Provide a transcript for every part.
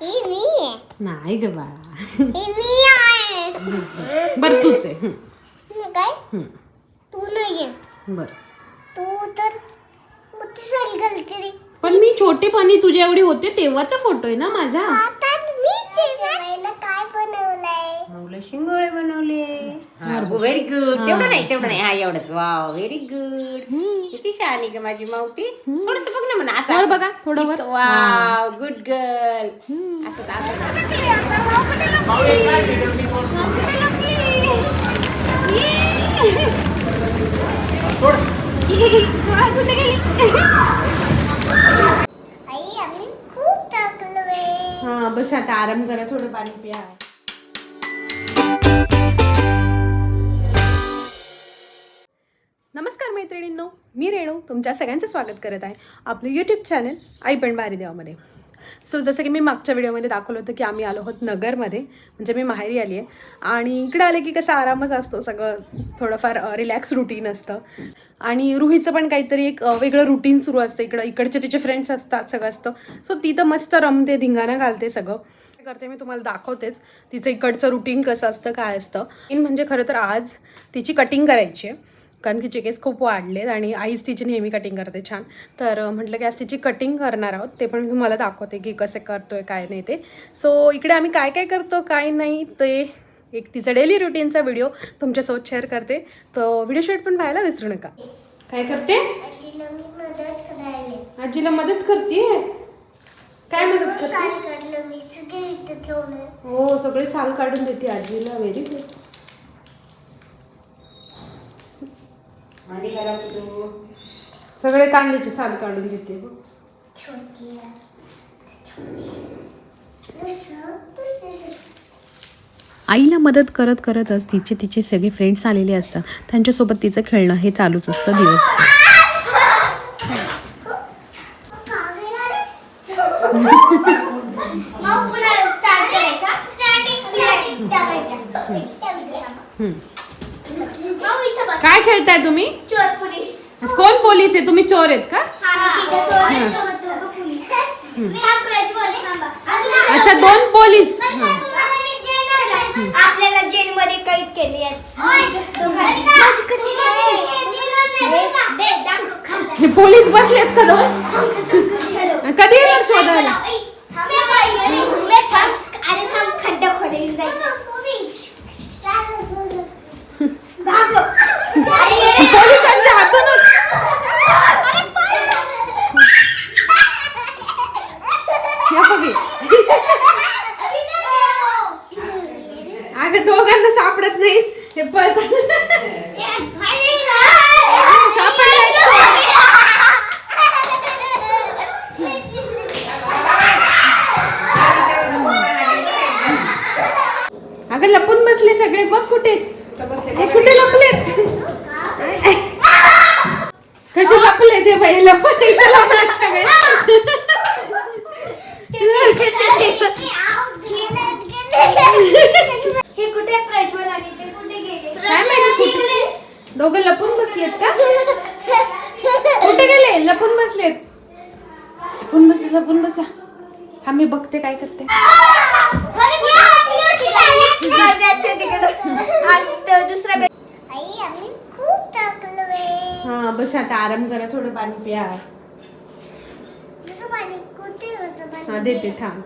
नाही ग बाळा. बरं तूच आहे. काय. तू नाही बरं. तू तर पण मी छोटेपणी तुझ्या एवढे होते तेव्हाचा फोटो आहे ना माझा आता मीच आहे ना काय शिंगोळे बनवले. व्हेरी गुड तेवढं नाही तेवढं नाही. हा एवढंच. वाव व्हेरी गुड किती शहाणी ग माझी मावटी थोडस बघ ना म्हणा असं. बघा, थोडं वाव गुड गर्ल असं दाखव. आई आम्ही खूप थकलोय. हा बस आता आराम करा थोडं पाणी प्या. मैत्रिणींनो मी रेणू तुमच्या सगळ्यांचं स्वागत करत आहे आपलं यूट्यूब चॅनल आई पण बारी देवामध्ये सो जसं की मी मागच्या व्हिडिओमध्ये दाखवलं होतं की आम्ही आलो आहोत नगरमध्ये म्हणजे मी माहेरी आली आहे. आणि इकडे आले की कसं आरामच असतो सगळं थोडंफार रिलॅक्स रुटीन असतं. आणि रुहीचं पण काहीतरी एक वेगळं रुटीन सुरू असतं. इकडं इकडचे तिचे फ्रेंड्स असतात सगळं असतं. सो ती तर मस्त रमते धिंगाणा घालते सगळं. करते मी तुम्हाला दाखवतेच तिचं इकडचं रुटीन कसं असतं काय असतं. इन म्हणजे खरं तर आज तिची कटिंग करायची आहे. कारण की केस खूप वाढलेत आणि आईच तिची नेहमी कटिंग करते छान. तर म्हटलं की आज तिची कटिंग करणार आहोत. ते पण मी तुम्हाला दाखवते की कसे करतोय काय नाही ते. सो इकडे आम्ही काय काय करतो काय नाही ते एक तिचा डेली रुटीनचा व्हिडिओ तुमच्यासोबत शेअर करते. तर व्हिडिओ शूट पण पाहायला विसरू नका. काय करते? आजीला मदत करते? काय मदत करते? हो सगळे साल काढून देते आजीला व्हेरी गुड भांडी करा तू सगळे कांद्याचे साल काढून देते हो. छोटी आईला मदत करत करतच तिचे तिचे सगळे फ्रेंड्स आलेले असतात. त्यांच्यासोबत तिचं खेळणं हे चालूच असतं बस काय खेळताय तुम्ही चोर पोलीस कोण पोलीस आहे तुम्ही चोर आहेत का अच्छा दोन पोलीस आपल्याला जेलमध्ये कैद केले हे पोलीस बसलेत का दोन? कधी येणार शोधायला अरे थांब खड्डा खोदायला जायचं भागो पोलिसांच्या हातूनच या बघी अगं दोघांना सापडत नाही हे पळतात अगं लपून बसले सगळे बघ कुठे हे कुठे लपलेत कसे लपले ते बाई लपले इथं लपलेत सगळे हे कुठे प्रज्वल आणि ते कुठे गेले? काय माहिती कुठे? दोघं लपून बसलेत का? कुठे गेले? लपून बसलेत. लपून बसा लपून बसा. हा मी बघते काय करते. आज दुसरा आई आम्ही खूप थकलोय हा बस आता आराम करा थोडं पाणी प्या. दुसरं पाणी कुठे होतं हा? देते थांब.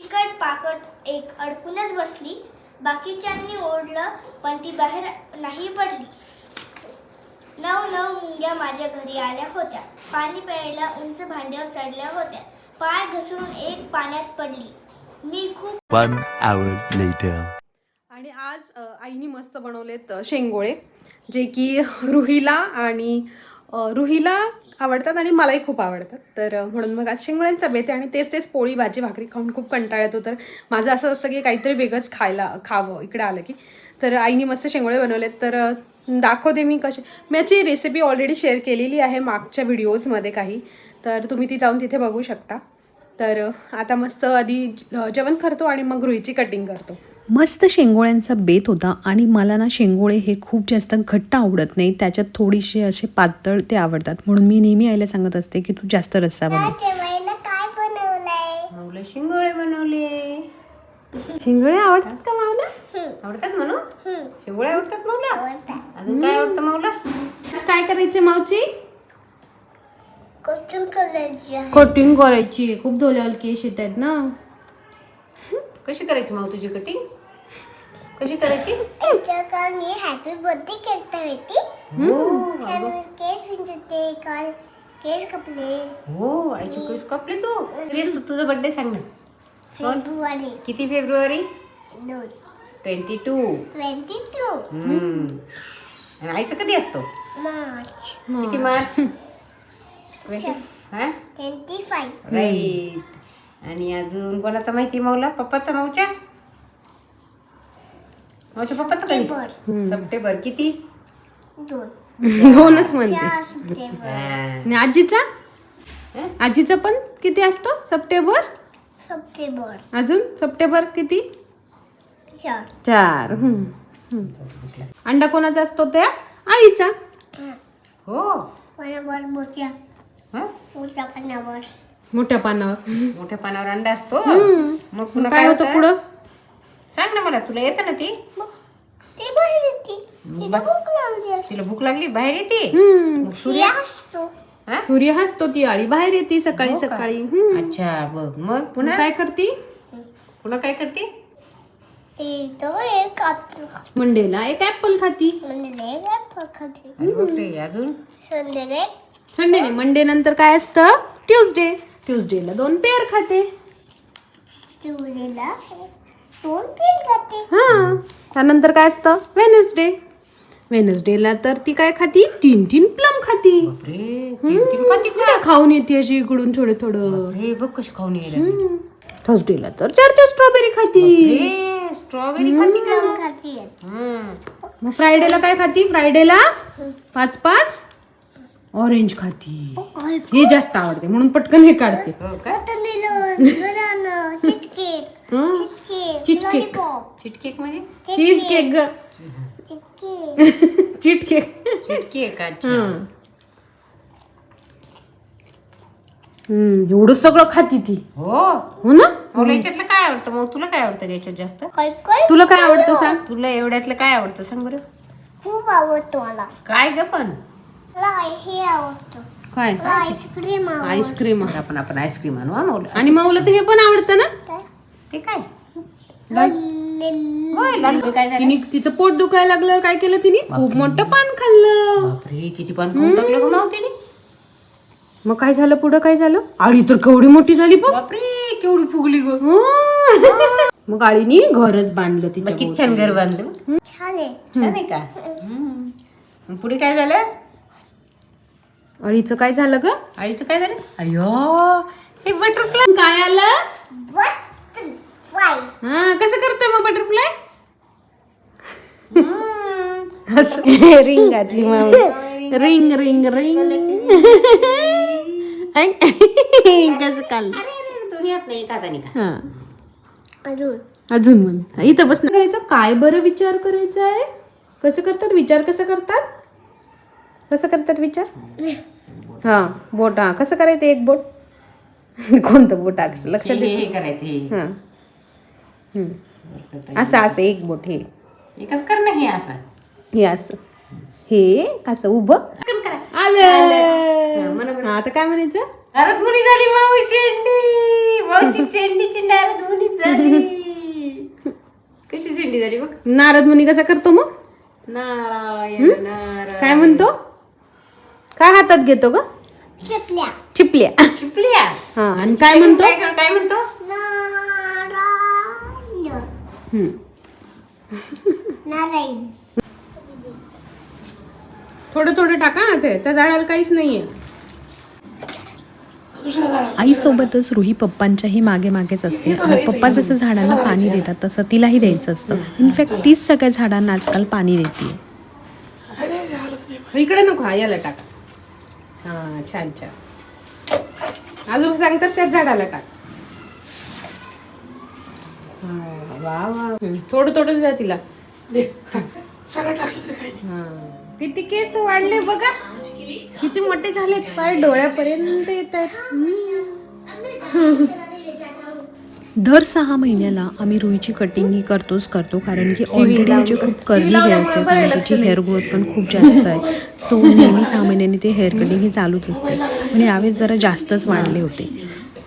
तिकट पाकट एक अडकूनच बसली. बाकीच्यांनी ओढलं पण ती बाहेर नाही पडली. नऊ नऊ मुंग्या माझ्या घरी आल्या होत्या. पाणी प्यायला उंच भांड्यावर चढल्या होत्या. पाय घसरून एक पाण्यात पडली. मी खूप One hour later. आणि आज आईने मस्त बनवलेत शेंगोळे. जे की रुहीला आणि रुहीला आवडतात आणि मलाही खूप आवडतात. तर म्हणून मग आज शेंगुळ्यांचा बेते आणि तेच तेच पोळी भाजी भाकरी खाऊन खूप कंटाळा येतो. तर माझं असं असतं की काहीतरी वेगळंच खायला खावं इकडे आलं की. तर आईने मस्त शेंगोळे बनवलेत. तर दाखवते मी कसे. मी याची रेसिपी ऑलरेडी शेअर केलेली आहे मागच्या व्हिडिओजमध्ये काही. तर तुम्ही ती जाऊन तिथे बघू शकता. तर आता मस्त आधी जेवण करतो आणि मग रुईची कटिंग करतो. मस्त शेंगोळ्यांचा बेत होता आणि मला ना शेंगोळे हे खूप जास्त घट्ट आवडत नाही. त्याच्यात थोडीसे असे पातळ ते आवडतात. म्हणून मी नेहमी आईला सांगत असते की तू जास्त रस्सा बनव. शिंगोळे बनवले. शिंगोळे आवडतात का माऊला आवडतात म्हणू? शिंगोळे आवडतात अजून काय आवडतं माऊला आज काय करायचं मावची कटिंग करायची खूप धोल्यावाल केस येत आहेत ना. कशी करायची माऊ तुझी कटिंग? कशी करायची? याच्या का मी हॅपी बर्थडे केलता होती हो त्यामुळे केस विंचते काल केस कपले. हो आईची केस कापले तू. असतो तुझा बर्थडे सांग ना. फेब्रुवारी. किती फेब्रुवारी? दोन. ट्वेंटी टू ट्वेंटी टू आणि आईचं कधी असतो? मार्च. किती मार्च. ट्वेंटी हा? ट्वेंटी फाईव्ह राईट आणि अजून कोणाचा माहिती माऊला पप्पाचा माऊच्या पप्पाचा कधी सप्टेंबर. किती? दोन. दोनच म्हणते. आणि आजीचा? आजीचा पण किती असतो? सप्टेंबर? सप्टेंबर. अजून? सप्टेंबर किती? चार. चार. हम्म. हम्म. अंडा कोणाचा असतो त्या? आईचा. हो. हा? मोठ्या. पानावर. मोठ्या पानावर. अंडा असतो? मग पुन्हा काय होतं? पुढं? सांग ना मला तुला येतं ना ती? ते बाहेर येते. तिला भूक लागली असते. तिला भूक लागली बाहेर येते? हम्म. मग सूर्य? तिला असतो हा? सूर्य हसतो ती आळी बाहेर येते सकाळी हो का? सकाळी. हम्म. अच्छा बघ. मग पुन्हा? काय करते? पुन्हा काय करते? ते तो एक आपलं मंडेला एक ऍपल खाती. म्हणजे वेळ खाते. अरे बापरे अजून? संध्याकाळी संडे नाही मंडे नंतर काय असतं? ट्युजडे ट्युजडेला दोन पेअर खाते. खाते हा त्यानंतर काय असतं? वेनसडे वेनसडेला तर ती काय खाती? तीन तीन प्लम खाती. खाऊन येते अशी इकडून थोडं थोडं. अरे बघ कशी खाऊन यायला थर्सडेला तर चार चार स्ट्रॉबेरी खाती. स्ट्रॉबेरी खाती का? प्लम खाते हम्म. मग फ्रायडेला काय खाती? फ्रायडेला पाच पाच ऑरेंज खाती. हे जास्त आवडते म्हणून पटकन हे काढते. हो का? चिटकेक. चिटकेक. म्हणजे? चीज केक ग. चिटकेक. चीट केक चिटकेक अच्छा. हम्म एवढं सगळं खाती ती. हो? हो ना? मला याच्यातलं काय आवडतं? मग तुला काय आवडतं याच्यात जास्त? काय काय? तुला काय आवडतं सांग? तुला एवढ्यातलं काय आवडतं? सांग बरं. खूप आवडतो मला. काय ग पण? मला हे आवडतं. काय? आईस्क्रीम आवडतं. आईस्क्रीम आपण आपण आईस्क्रीम आणू हा मौला आणि माऊला तर हे पण आवडतं ना? काय? झालं? तिने तिचं पोट दुखायला लागलं. काय केलं तिने? खूप मोठं पान खाल्लं. बापरे किती पान खाऊन टाकलं ग मावतीने? मग काय झालं पुढं? काय झालं? आळी तर केवढी मोठी झाली बापरे केवढी फुगली ग. हो. मग आळीनी घरच बांधलं तिच्या किती छान घर बांधलं? छान आहे. छान आहे का? हम्म. मग पुढे काय झालं? अळीचं काय झालं ग? आईचं काय झालं? अयो हे बटरफ्लाय काय आलं? हा कसं करतोय मग बटरफ्लाय रिंग घातली रिंग रिंग रिंग कसं काल? हा. अजून. अजून म्हण. इथं बस करायचं? काय बरं विचार करायचा आहे कसं करतात? विचार कसं करतात? कसं करतात विचार? हा बोट हा. कसं करायचं? एक बोट? कोणतं बोट लक्षात हे हे करायचं. असं असं एक बोट हे. एकच कर ना हे असं. हे असं. हे असं उभं. आलं. हा, आता काय म्हणायचं? नारद मुनी झाली माऊ शेंडी माऊची शेंडीची नारद मुनीच झाली. कशी शेंडी झाली बघ. नारद मुनी कसा करतो मग? नारायण नारायण. काय म्हणतो? काय हातात घेतो ग? चपल्या. चिपल्या. चिपल्या. हा आणि काय म्हणतो? काय काय म्हणतो? थोडं थोडं टाका ना ते. त्या झाडाला काहीच नाहीये. आईसोबतच रुही पप्पांच्याही मागे मागेच असते. आणि पप्पा जसं झाडांना पाणी देतात तसं तिलाही द्यायचं असतं. इनफॅक्ट तीच सगळ्या झाडांना आजकाल पाणी देते इकडे नको हा याला टाक. हा छान छान. अजून सांगतात त्याच झाडाला टाक. वा वा थोडं थोडं द्या तिला हा. किती केस वाढले बघा. किती मोठे झालेत फार डोळ्यापर्यंत येत आहेत दर सहा महिन्याला आम्ही रुईची कटिंग ही करतोच करतो कारण की ऑलरेडी म्हणजे खूप कर्ली हेअर्स आहेत आणि तिची हेअर ग्रोथ पण खूप जास्त आहे. सो नेहमी सहा महिन्यांनी ते हेअर कटिंग ही चालूच असते. पण यावेळेस जरा जास्तच वाढले होते.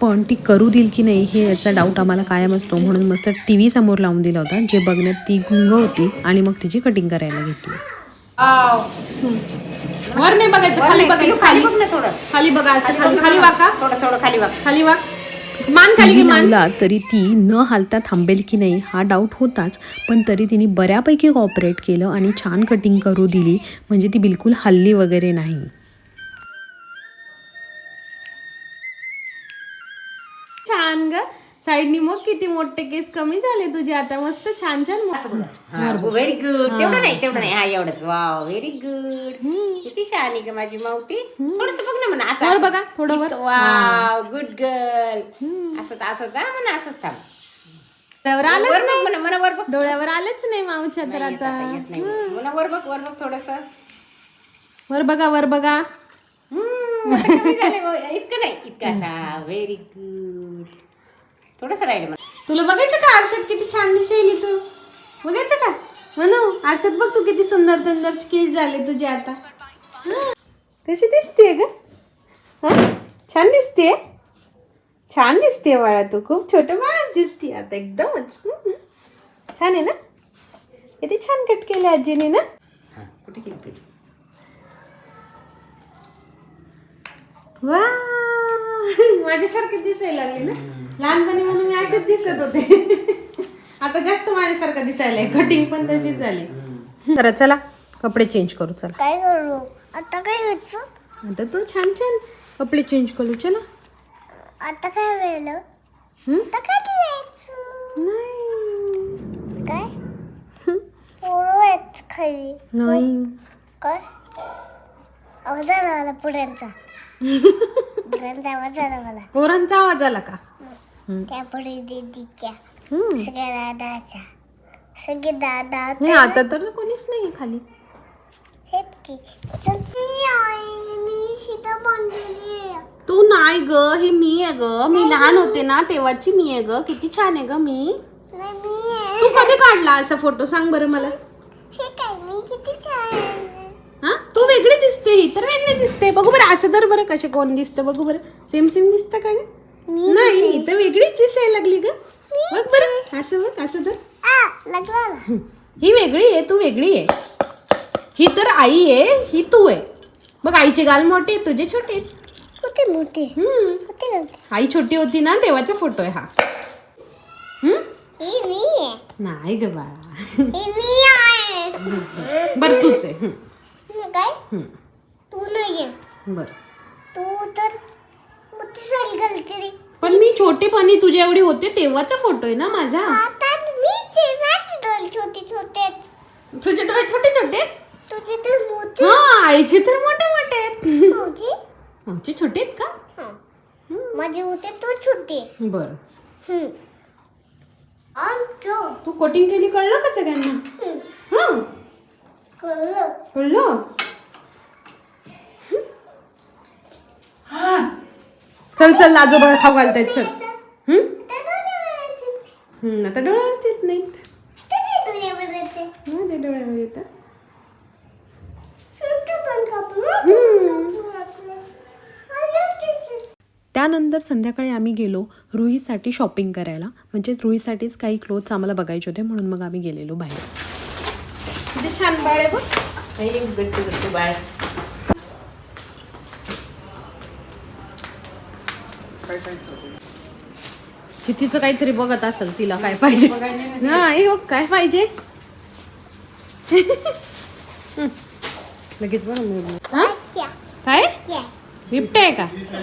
पण ती करू देईल की नाही हे याचा डाऊट आम्हाला कायम असतो. म्हणून मस्त टी व्ही समोर लावून दिला होता. जे बघण्यात ती गुंग होती आणि मग तिची कटिंग करायला घेतली. वर नाही बघायचं खाली बघायचं. खाली खाली बघ ना थोडं. खाली बघा असं. खाली खाली वाका. थोडं थोडं खाली वाक. खाली वाक. मान खाली की मान. तरी ती न हालता थांबेल की नाही हा डाऊट होताच. पण तरी तिने बऱ्यापैकी कॉपरेट केलं आणि छान कटिंग करू दिली. म्हणजे ती बिलकुल हल्ली वगैरे नाही. ग साईडनी मग किती मोठे केस कमी झाले तुझे? आता मस्त छान छान मस्त व्हेरी गुड तेवढं नाही तेवढं नाही. हा एवढंच. वाव व्हेरी गुड किती शहाणी ग माझी मावती. थोडस बघ ना म्हणा असं. बघा, थोडं वाव गुड गर्ल असं असं जा म्हणा असंच थांब. डोळ्यावर आलंच नाही? म्हणा म्हणा वर बघ. डोळ्यावर आलेच नाही माऊच्या तर आता. आता, येत नाही. म्हणा वर बघ वर बघ थोडस. वर बघा वर बघा. इतकं नाही इतकं असा. व्हेरी गुड थोडस राहिलं मला. तुला बघायचं का आरशात किती छान दिसेली तू बघायचं का? म्हणू आरशात बघ तू किती सुंदर सुंदर केस झाले तुझे आता. कशी दिसते ग? हं? छान दिसते छान दिसते बाळा तू. खूप छोटं बाळच दिसते आता एकदमच. छान आहे ना? किती छान कट केले आजीने ना? हा? वा माझ्यासारखे दिसायला लागले ना? लहानपणी म्हणून मी असेच दिसत होते. आता जास्त माझ्यासारखं दिसायला कटिंग पण तशीच झाली. तर चला कपडे चेंज करू चला. काय करू? आता काय व्हायचं आता तू छान छान कपडे चेंज करू चला. आता काय? आता काय नाही. काय? खाली. नाही. काय? आवाज आला पुढ्यांचा. पुढ्यांचा आवाज आला मला. पोरांचा आवाज आला का? दीदीच्या हं. सगळ्या सगळे दादा नाही आता तर कोणीच नाही खाली. हेच की तर मी आहे मी सीता बनलेली आहे. तू नाही ग हे मी आहे ग. मी लहान होते ना तेव्हाची मी आहे ग. किती छान आहे ग मी. नाही मी आहे. तू कधी काढला असा फोटो? सांग बरं मला. हे काय मी किती छान. हा? तू वेगळी दिसते ही तर वेगळी दिसते. बघू बरं असं तर बरं कसे कोण दिसतं बघू बरं. सेम सेम दिसतं का ग? नाही ही तर वेगळीच दिसायला लागली ग. बघ बरं असं बघ असं तर. आ लागला आला. ही वेगळी आहे तू वेगळी आहे. ही तर आई आहे ही तू आहे. बघ आईचे गाल मोठे तुझे छोटे मोठी हम्म. मोठी आई छोटी होती ना तेव्हाचा फोटो आहे हा. नाही ग बाळा. बरं तूच आहे. काय. तू नाही बरं. तू तर सारी घालते रे. पण मी छोटेपणी तुझ्या एवढी होते तेव्हाचा फोटो आहे ना माझा? आता आहे माझे दोन छोटे छोटे. तुझे डोळे छोटे छोटे? तुझे तर मोठे. हा आईचे तर मोठे मोठे आहेत. मोठे? आमचे छोटे आहेत का? हा. माझे होते तो छोटे. बरं. तो. तू कोटिंग केली कळलं का सगळ्यांना. हा. कळलं चल चल आजोबा खाऊ घालतायत चल. हम्म? आता डोळ्यावर येत नाहीत? माझ्या डोळ्यावर. त्यानंतर संध्याकाळी आम्ही गेलो रुहीसाठी शॉपिंग करायला. म्हणजे रुहीसाठीच काही क्लोथ्स आम्हाला बघायचे होते म्हणून मग आम्ही गेलेलो बाहेर. किती छान बाळ आहे बघ नाही, गट्टू गट्टू बाळ कितीचं काहीतरी बघत असेल तिला काय पाहिजे नाही हो काय पाहिजे हं. लगेच बरं मी हा? क्या? आहे का बिबटे आहे. पाहिजे?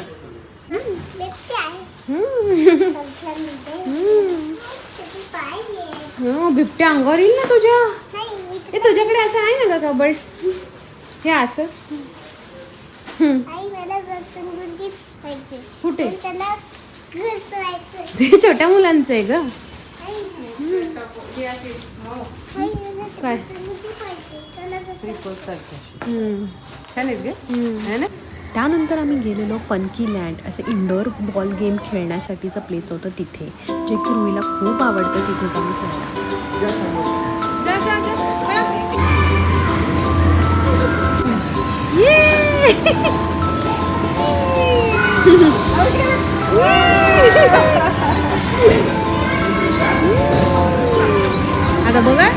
हो बिबट्या अंगावर येईल ना तुझ्या हे तुझ्याकडे असं आहे ना का कबड? हे असं? हम्म. आई मला रसगुल्ली पाहिजे. कुठे? पण त्याला घुसवायचं. ते छोट्या मुलांचं आहे ग. आई, आई, मला ते काय? रसगुल्ली पाहिजे. त्याला घुसवायचं. हम्म. छान आहेत ग. है ना? त्यानंतर आम्ही गेलेलो फनकी लँड असे इंडोर बॉल गेम खेळण्यासाठीचं प्लेस होतं तिथे. जे की रुईला खूप आवडतं तिथे जाऊन खेळायला. आता बघा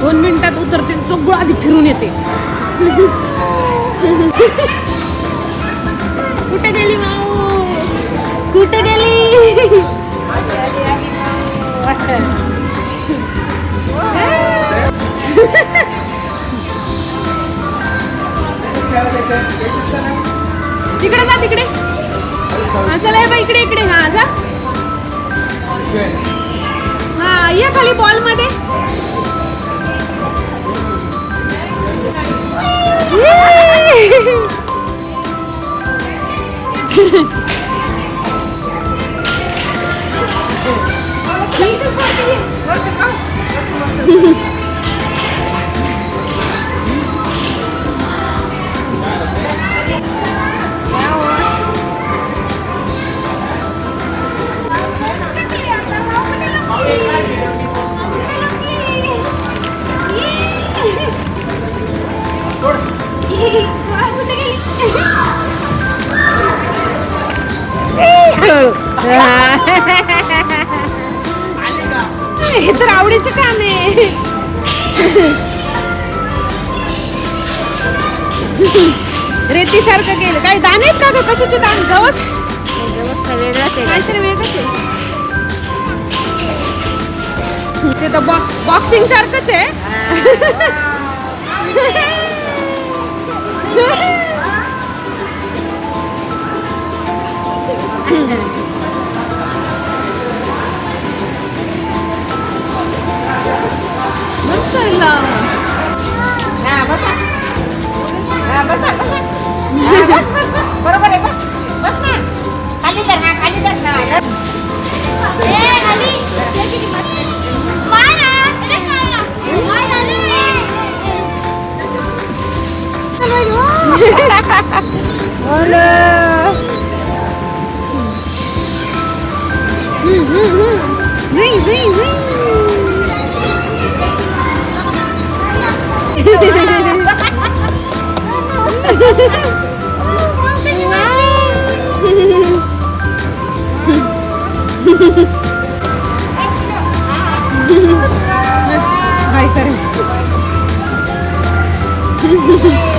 दोन मिनिटात उतरते सगळं आधी फिरून येते कुठे गेली माऊ कुठे गेली तिकडे जा तिकडे. हा चला बाई इकडे इकडे. हा जा. हा ये खाली बॉलमध्ये. Yeah! आवडीचं काम आहे. रेती सारखं केलं. काय दाणे आहेत का ग? कशाचे दाण? गवत? वेगळंच आहे. काहीतरी वेगळंच आहे. ते तर बॉक्सिंग सारखंच आहे. मस्त आहे लावा. हा, बसा. हा, बसा, बसा. रुही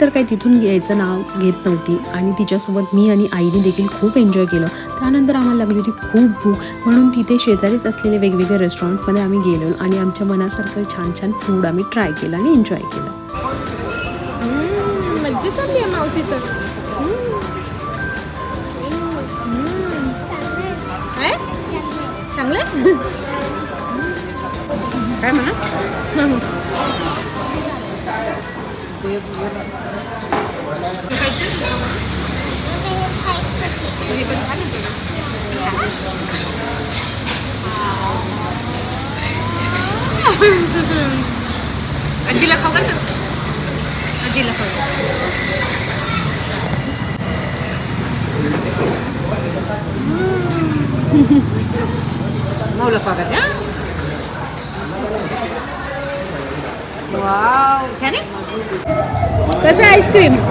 तर काही तिथून यायचं नाव घेत नव्हती. आणि तिच्यासोबत मी आणि आईने देखील खूप एन्जॉय केलं. त्यानंतर आम्हाला लागली होती खूप भूक. म्हणून तिथे शेजारीच असलेले वेगवेगळे रेस्टॉरंटमध्ये आम्ही गेलो आणि आमच्या मनासारखं छान छान फूड आम्ही ट्राय केलं आणि एन्जॉय केलं. आहे मावशी तर. चांगलं? काय म्हणा? आजीला खाऊ घाल ना आजीला खाऊ मौला पागत छान कसं आईस्क्रीम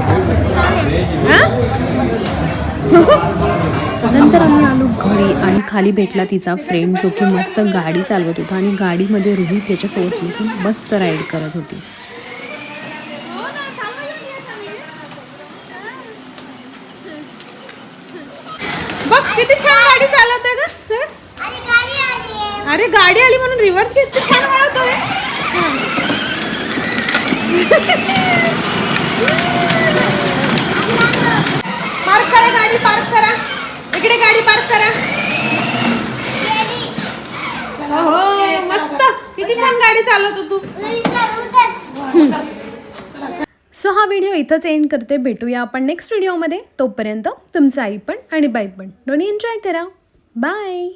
नंतर आम्ही आलो घरी आणि खाली भेटला तिचा फ्रेंड जो की मस्त गाडी चालवत होता आणि गाडीमध्ये रुही त्याच्यासोबत बसून मस्त राईड करत होती. बघ किती छान गाडी चालवते ग सर. अरे गाडी आली आहे. अरे गाडी आली म्हणून रिव्हर्स किती छान वळवतोय पार्क करा गाडी पार्क करा इकडे गाडी पार्क करा हो मस्त किती छान गाडी चालवतो तू. सो हा व्हिडिओ इथंच एंड करते. भेटूया आपण नेक्स्ट व्हिडिओमध्ये तोपर्यंत तुमचं आई पण आणि बाई पण. दोन्ही एन्जॉय करा. बाय